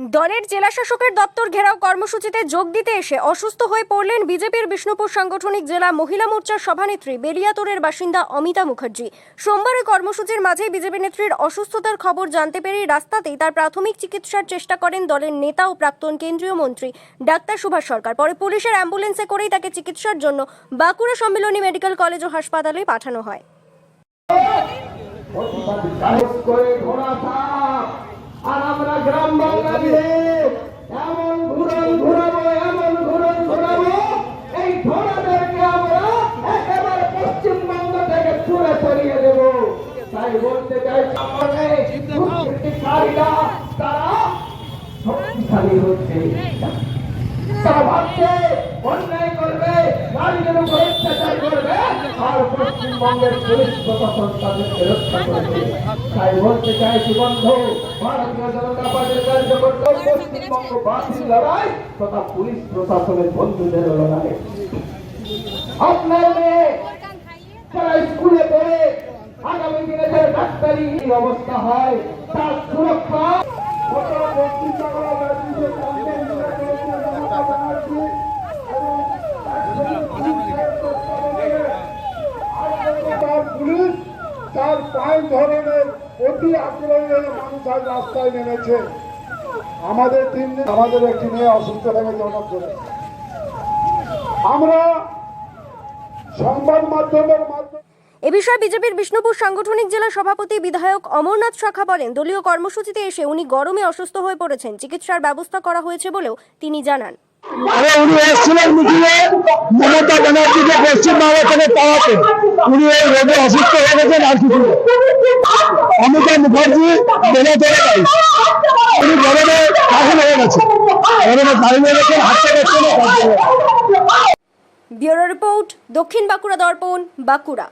দলের জেলাশাসকের দপ্তর ঘেরাও কর্মসূচিতে যোগ দিতে এসে অসুস্থ হয়ে পড়লেন বিজেপির বিষ্ণুপুর সাংগঠনিক জেলা মহিলা মোর্চার সভানেত্রী বেলিয়াতোরের বাসিন্দা অমিতা মুখার্জি। সোমবার কর্মসূচির মাঝে বিজেপি নেত্রীর অসুস্থতার খবর জানতে পেরেই রাস্তাতেই তার প্রাথমিক চিকিৎসার চেষ্টা করেন দলের নেতা ও প্রাক্তন কেন্দ্রীয় মন্ত্রী ডাক্তার সুভাষ সরকার। পরে পুলিশের অ্যাম্বুলেন্সে করেই তাকে চিকিৎসার জন্য বাঁকুড়া সম্মিলনী মেডিকেল কলেজ ও হাসপাতালে পাঠানো হয় সাহস করে ঘোড়া থাক আর আমরা গ্রাম বাংলা এমন ঘুরন ঘুরাবো, এমন ঘুরন ঘুরাবো, এই ঘোড়াদেরকে আমরা একেবারে পশ্চিমবঙ্গ থেকে ছুড়ে সরিয়ে দেব। তাই বলতে চাই তারা শক্তিশালী হচ্ছে। তারা ভাবছে আর পশ্চিমবঙ্গের পুলিশ প্রশাসন তাদেরকে রক্ষা করবে তাই বলতে চাইছি বন্ধু ভারতীয় জনতা পার্টির কার্যকর্তা পশ্চিমবঙ্গ বাসীর লড়াই তথা পুলিশ প্রশাসনের বন্ধুদের লড়াই। আপনার মেয়ে যারা স্কুলে পড়ে, আগামী দিনে ডাক্তারি অবস্থা হয়, তার সুরক্ষা কত বক্তৃতা ব্যাপারে ক্যাম্পেইন করেছে মমতা ব্যানার্জি তার পুলিশ পাঁচ ধরনের অতি আগ্রহী হয়ে মানুষ আজ রাস্তায় নেমেছে। আমাদের তিন দিন আমাদের একটি মেয়ে অসুস্থ থেকে জনক আমরা সংবাদ মাধ্যমের মাধ্যমে এ বিষয়ে বিজেপির বিষ্ণুপুর সাংগঠনিক জেলা সভাপতি বিধায়ক অমরনাথ শাখা বলেন, দলীয় কর্মসূচিতে এসে উনি গরমে অসুস্থ হয়ে পড়েছেন। চিকিৎসার ব্যবস্থা করা হয়েছে বলেও তিনি জানান। আরে উনি এসেছিলেন মিটিংয়ে। মমতা ব্যানার্জিকে থেকে তাড়াতে উনি এই রোগে অসুস্থ হয়ে গেছেন আর কিছু মুখার্জি ধরে উনি গরমে কাহিল হয়ে গেছে। ব্যুরো রিপোর্ট দক্ষিণ বাঁকুড়া দর্পণ, বাঁকুড়া।